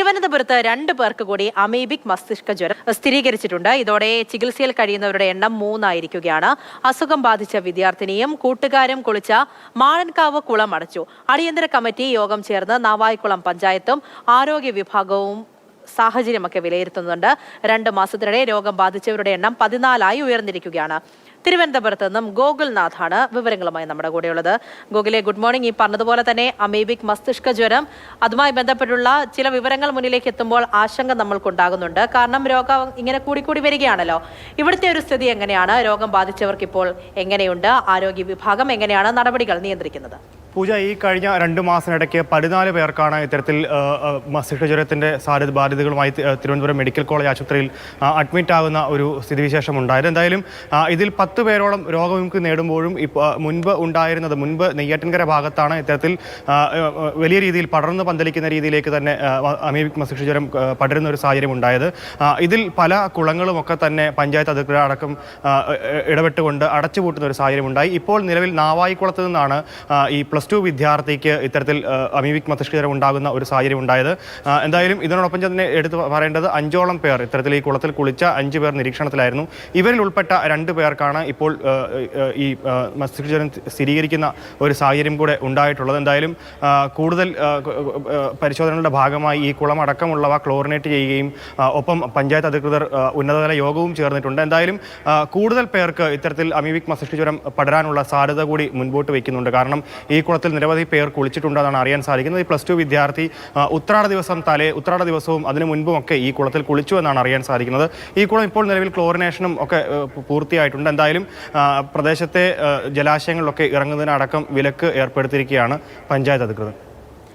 തിരുവനന്തപുരത്ത് രണ്ട് പേർക്ക് കൂടി അമീബിക് മസ്തിഷ്ക ജ്വരം സ്ഥിരീകരിച്ചിട്ടുണ്ട്. ഇതോടെ ചികിത്സയിൽ കഴിയുന്നവരുടെ എണ്ണം മൂന്നായിരിക്കുകയാണ്. അസുഖം ബാധിച്ച വിദ്യാർത്ഥിനിയും കൂട്ടുകാരും കുളിച്ച മാഴൻകാവ് കുളം അടച്ചു. അടിയന്തര കമ്മിറ്റി യോഗം ചേർന്ന് നാവായിക്കുളം പഞ്ചായത്തും ആരോഗ്യ വിഭാഗവും സാഹചര്യമൊക്കെ വിലയിരുത്തുന്നുണ്ട്. രണ്ട് മാസത്തിനിടെ രോഗം ബാധിച്ചവരുടെ എണ്ണം പതിനാലായി ഉയർന്നിരിക്കുകയാണ്. തിരുവനന്തപുരത്ത് നിന്നും ഗോകുൽനാഥാണ് വിവരങ്ങളുമായി നമ്മുടെ കൂടെയുള്ളത്. ഗോകുലെ ഗുഡ് മോർണിംഗ് ഈ പറഞ്ഞതുപോലെ തന്നെ അമീബിക് മസ്തിഷ്ക ജ്വരം അതുമായി ബന്ധപ്പെട്ടുള്ള ചില വിവരങ്ങൾ മുന്നിലേക്ക് എത്തുമ്പോൾ ആശങ്ക നമ്മൾക്കുണ്ടാകുന്നുണ്ട്. കാരണം രോഗം ഇങ്ങനെ കൂടിക്കൂടി വരികയാണല്ലോ. ഇവിടുത്തെ ഒരു സ്ഥിതി എങ്ങനെയാണ്? രോഗം ബാധിച്ചവർക്ക് ഇപ്പോൾ എങ്ങനെയുണ്ട്? ആരോഗ്യ വിഭാഗം എങ്ങനെയാണ് നടപടികൾ നിയന്ത്രിക്കുന്നത്? പൂജ ഈ കഴിഞ്ഞ രണ്ട് മാസത്തിനിടയ്ക്ക് പതിനാല് പേർക്കാണ് ഇത്തരത്തിൽ മസ്തിഷ്ക ജ്വരത്തിന്റെ സാധ്യത ബാധിതകളുമായി തിരുവനന്തപുരം മെഡിക്കൽ കോളേജ് ആശുപത്രിയിൽ അഡ്മിറ്റ് ആകുന്ന ഒരു സ്ഥിതിവിശേഷം ഉണ്ടായത്. എന്തായാലും ഇതിൽ പത്ത് പേരോളം രോഗവിമുക്തി നേടുമ്പോഴും ഇപ്പോൾ മുൻപ് ഉണ്ടായിരുന്നത് മുൻപ് നെയ്യാറ്റിൻകര ഭാഗത്താണ് ഇത്തരത്തിൽ വലിയ രീതിയിൽ പടർന്ന് പന്തലിക്കുന്ന രീതിയിലേക്ക് തന്നെ അമീബിക് മസ്തിഷ്ക ജ്വരം പടരുന്ന ഒരു സാഹചര്യം ഉണ്ടായത്. ഇതിൽ പല കുളങ്ങളും ഒക്കെ തന്നെ പഞ്ചായത്ത് അധികൃതർ അടക്കം ഇടപെട്ടുകൊണ്ട് അടച്ചുപൂട്ടുന്ന ഒരു സാഹചര്യം ഉണ്ടായി. ഇപ്പോൾ നിലവിൽ നാവായിക്കുളത്ത് നിന്നാണ് ഈ പ്ലസ് ടു വിദ്യാർത്ഥിക്ക് ഇത്തരത്തിൽ അമീബിക് മസ്തിഷ്കജ്വരം ഉണ്ടാകുന്ന ഒരു സാഹചര്യം ഉണ്ടായത്. എന്തായാലും ഇതിനോടൊപ്പം തന്നെ എടുത്ത് പറയേണ്ടത് അഞ്ചോളം പേർ ഇത്തരത്തിൽ ഈ കുളത്തിൽ കുളിച്ച അഞ്ച് പേർ നിരീക്ഷണത്തിലായിരുന്നു. ഇവരിൽ ഉൾപ്പെട്ട രണ്ട് പേർക്കാണ് ഇപ്പോൾ ഈ മസ്തിഷ്കജ്വരം മസ്തിഷ്ക സ്ഥിരീകരിക്കുന്ന ഒരു സാഹചര്യം കൂടെ ഉണ്ടായിട്ടുള്ളത്. എന്തായാലും കൂടുതൽ പരിശോധനകളുടെ ഭാഗമായി ഈ കുളം അടക്കമുള്ളവ ക്ലോറിനേറ്റ് ചെയ്യുകയും ഒപ്പം പഞ്ചായത്ത് അധികൃതർ ഉന്നതതല യോഗവും ചേർന്നിട്ടുണ്ട്. എന്തായാലും കൂടുതൽ പേർക്ക് ഇത്തരത്തിൽ അമീബിക് മസ്തിഷ്കജ്വരം പടരാനുള്ള സാധ്യത കൂടി മുൻപോട്ട് വയ്ക്കുന്നുണ്ട്. കാരണം ഈ കുളത്തിൽ നിരവധി പേർ കുളിച്ചിട്ടുണ്ടെന്നാണ് അറിയാൻ സാധിക്കുന്നത്. ഈ പ്ലസ് ടു വിദ്യാർത്ഥി ഉത്രാട ദിവസം തലേ ഉത്രാട ദിവസവും അതിനു മുൻപുമൊക്കെ ഈ കുളത്തിൽ കുളിച്ചു എന്നാണ് അറിയാൻ സാധിക്കുന്നത്. ഈ കുളം ഇപ്പോൾ നിലവിൽ ക്ലോറിനേഷനും ഒക്കെ പൂർത്തിയായിട്ടുണ്ട്. എന്തായാലും പ്രദേശത്തെ ജലാശയങ്ങളിലൊക്കെ ഇറങ്ങുന്നതിനടക്കം വിലക്ക് ഏർപ്പെടുത്തിയിരിക്കുകയാണ് പഞ്ചായത്ത് അധികൃതർ.